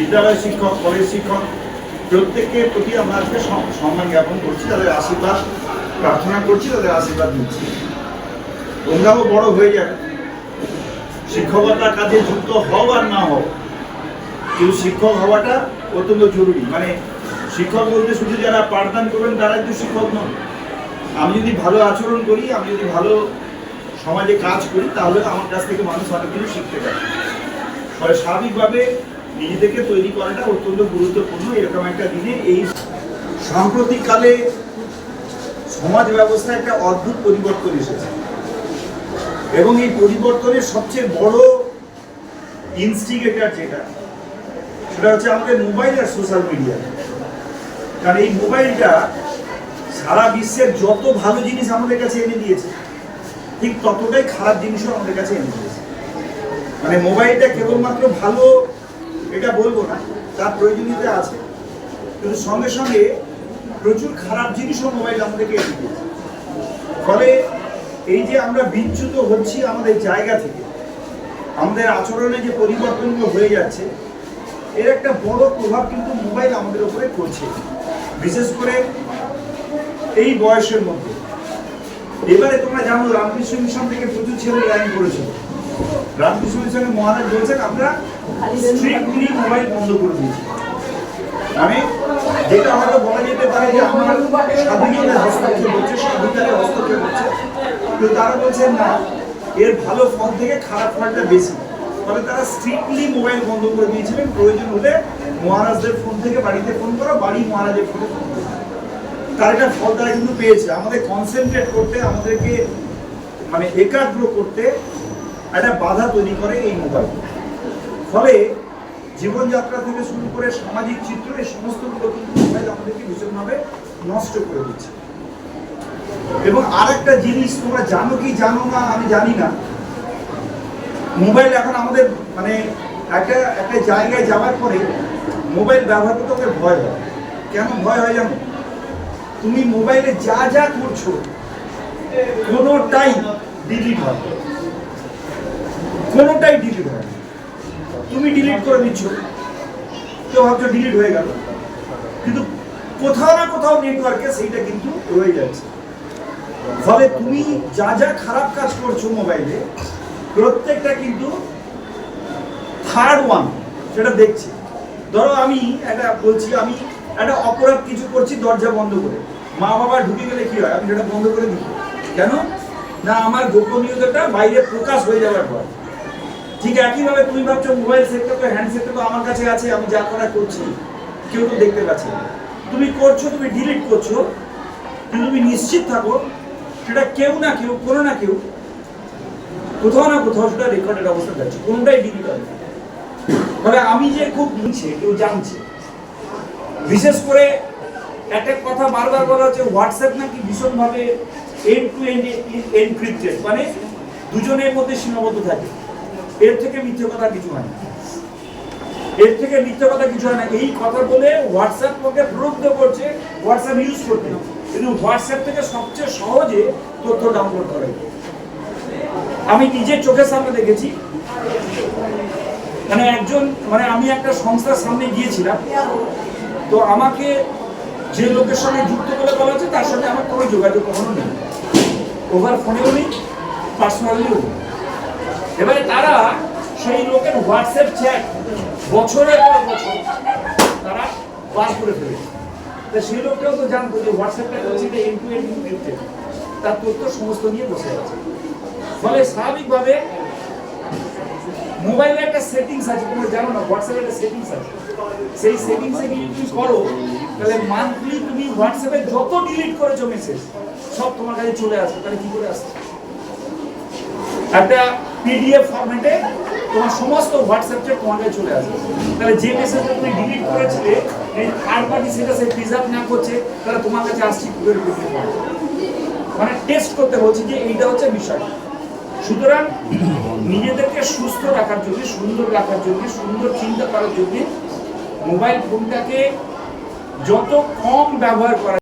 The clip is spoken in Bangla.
বিদ্যালয় শিক্ষক, কলেজ শিক্ষক প্রত্যেকের প্রতি আমরা আজকে সম্মান জ্ঞাপন করছি, তাদের আশীর্বাদ প্রার্থনা করছি, তাদের আশীর্বাদ দিচ্ছি তোমরাও বড় হয়ে যাবে শিক্ষকতার কাজে যুক্ত হও আর না হও, কিন্তু শিক্ষক হওয়াটা অত্যন্ত জরুরি। মানে শিক্ষক বলতে শুধু যারা পাঠদান করবেন, তারাই তো শিক্ষক নন। আমি যদি ভালো আচরণ করি, আমি যদি ভালো সমাজে কাজ করি, তাহলে আমার কাছ থেকে মানুষ অনেক কিছু শিখতে পারে। ফলে স্বাভাবিকভাবে নিজেদেরকে তৈরি করাটা অত্যন্ত গুরুত্বপূর্ণ। এরকম একটা দিনে এই সাম্প্রতিককালে সমাজ ব্যবস্থায় একটা অদ্ভুত পরিবর্তন এসেছে। এবং এই পরিবর্তনের সবচেয়ে বড় ইনস্টিগেটার যেটা, সেটা হচ্ছে আমাদের মোবাইল আর সোশ্যাল মিডিয়া কারণ এই মোবাইলটা সারা বিশ্বের যত ভালো জিনিস আমাদের কাছে এনে দিয়েছে, ঠিক ততটাই খারাপ জিনিসও আমাদের কাছে এনে দিয়েছে। মানে মোবাইলটা কেবলমাত্র ভালো এটা বলব না, তার প্রয়োজনীয়তা আছে। কিন্তু সঙ্গে সঙ্গে প্রচুর খারাপ জিনিসও মোবাইল আমাদেরকে এনে দিয়েছে। ফলে এই যে আমরা বিচ্যুত হচ্ছি আমাদের জায়গা থেকে, আমাদের আচরণে যে পরিবর্তনগুলো হয়ে যাচ্ছে, এর একটা বড় প্রভাব কিন্তু মোবাইল আমাদের উপরে করছে বিশেষ করে এই বয়সের মধ্যে। এবারে তোমরা জানো, রামকৃষ্ণ মিশন থেকে প্রচুর ছেলে লাইন করেছিল। রামকৃষ্ণ মিশনের মহারাজ বলছেন, আমরা স্ট্রিক্টলি মোবাইল বন্ধ করে দিয়েছি। মানে যেটা হয়তো বলা যেতে পারে যে আমার স্বাধীনতার হস্তক্ষেপ হচ্ছে, স্বাধীনতার হস্তক্ষেপ হচ্ছে, কিন্তু তারা বলছেন, না, এর ভালো ফল থেকে খারাপ ফলটা বেশি। ফলে তারা স্ট্রিক্টলি মোবাইল বন্ধ করে দিয়েছিলেন। প্রয়োজন হলে মহারাজদের ফোন থেকে বাড়িতে ফোন করা, বাড়ি মহারাজের ফোনে ফোন করা। তার একটা ফল তারা কিন্তু পেয়েছে। আমাদের কনসেন্ট্রেট করতে, আমাদেরকে মানে একাগ্র করতে একটা বাধা তৈরি করে এই মোবাইল। ফলে জীবনযাত্রা থেকে শুরু করে সামাজিক চিত্র, এই সমস্তগুলো কিন্তু মোবাইল আমাদেরকে ভীষণভাবে নষ্ট করে দিচ্ছে। এবং আর একটা জিনিস তোমরা জানো কি জানো না, আমি জানি না, মোবাইল এখন আমাদের মানে একটা একটা জায়গায় যাওয়ার পরে মোবাইল ব্যবহার করতে আমাদের ভয় হয়। কেন ভয় হয় জানো? তুমি মোবাইলে যা যা করছ, কোনোটাই ডিলিট হয় কোনোটাই ডিলিট হয় তুমি ডিলিট করে দিচ্ছ। কেউ ভাবছ ডিলিট হয়ে গেল। কিন্তু কোথাও না কোথাও নেটওয়ার্কে সেইটা কিন্তু রয়ে যাচ্ছে। ফলে তুমি যা যা খারাপ কাজ করছ মোবাইলে প্রত্যেকটা কিন্তু থার্ড ওয়ান সেটা দেখছে। ধরো আমি একটা বলছি, আমি একটা অপরাধ কিছু করছি দরজা বন্ধ করে। মা বাবা ঢুকে গেলে কি হয়? আমি সেটা বন্ধ করে দিই। কেন? না, আমার গোপনীয়তাটা বাইরে প্রকাশ হয়ে যাওয়ার পর ঠিক একইভাবে তুমি ভাবছ মোবাইল সেটটা তো হ্যান্ডসেটটা তো আমার কাছে আছে, আমি যা করা করছি, কেউ তো দেখতে পাচ্ছে তুমি করছ, তুমি ডিলিট করছ, কিন্তু তুমি নিশ্চিত থাকো, সেটা কেউ না কেউ, কোনো না কেউ, কোথাও না কোথাও সেটা রেকর্ডের অবস্থা যাচ্ছে, কোনটাই ডিলিট হবে না। ফলে আমি যে খুব নিচ্ছে কেউ জানছে। বিশেষ করে একটা কথা বারবার বলা হচ্ছে হোয়াটসঅ্যাপ নাকি ভীষণভাবে এন্ড টু এন্ড এনক্রিপ্টেড মানে দুজনের মধ্যে সীমাবদ্ধ থাকে। এর থেকে মিথ্যে কথা কিছু হয় না। এর থেকে মিথ্যে কথা কিছু হয় না। এই কথা বলে হোয়াটসঅ্যাপ প্রলুব্ধ করছে হোয়াটসঅ্যাপ ইউজ করতে কিন্তু হোয়াটসঅ্যাপ থেকে সবচেয়ে সহজে তথ্য ডাউনলোড আমি নিজের চোখের সামনে দেখেছি। মানে একজন মানে আমি একটা সংস্থার সামনে গিয়েছিলাম। তো আমাকে যে লোকের সঙ্গে যুক্ত করে বলা হচ্ছে, তার সঙ্গে আমার কোনো যোগাযোগ কখনো নেই। ওভার ফোনেও নেই পার্সোনালিও নেই। এবারে তারা সেই লোকের হোয়াটসঅ্যাপ চ্যাট বছরের পর বছর তারা বার করে ফেলেছে। তা সেই লোকটাও তো জানতো যে হোয়াটসঅ্যাপটা হচ্ছে যে এন টু এন ইনক্রিপ্টেড তার তথ্য সমস্ত নিয়ে বসে আছে। ফলে স্বাভাবিকভাবে মোবাইলে একটা সেটিংস আছে, তোমরা জানো না হোয়াটসঅ্যাপে একটা সেটিংস আছে। সেই সেটিংসে গিয়ে তুমি করো, তাহলে মান্থলি তুমি হোয়াটসঅ্যাপে যত ডিলিট করেছ মেসেজ সব তোমার কাছে চলে আসবে। তাহলে কি করে আসছে একটা পিডিএফ ফরম্যাটে তোমার সমস্ত হোয়াটসঅ্যাপ চ্যাট তোমার চলে আসবে। তাহলে যে মেসেজটা তুমি ডিলিট করেছিলে, এই থার্ড পার্টি সেটা সে প্রিজার্ভ না করছে, তাহলে তোমার কাছে আসছে কি করে মানে টেস্ট করতে বলছি যে এইটা হচ্ছে বিষয় সুতরাং নিজেদেরকে সুস্থ রাখার জন্য, সুন্দর রাখার জন্য, সুন্দর চিন্তা করার জন্য মোবাইল ফোনটাকে যত কম ব্যবহার করা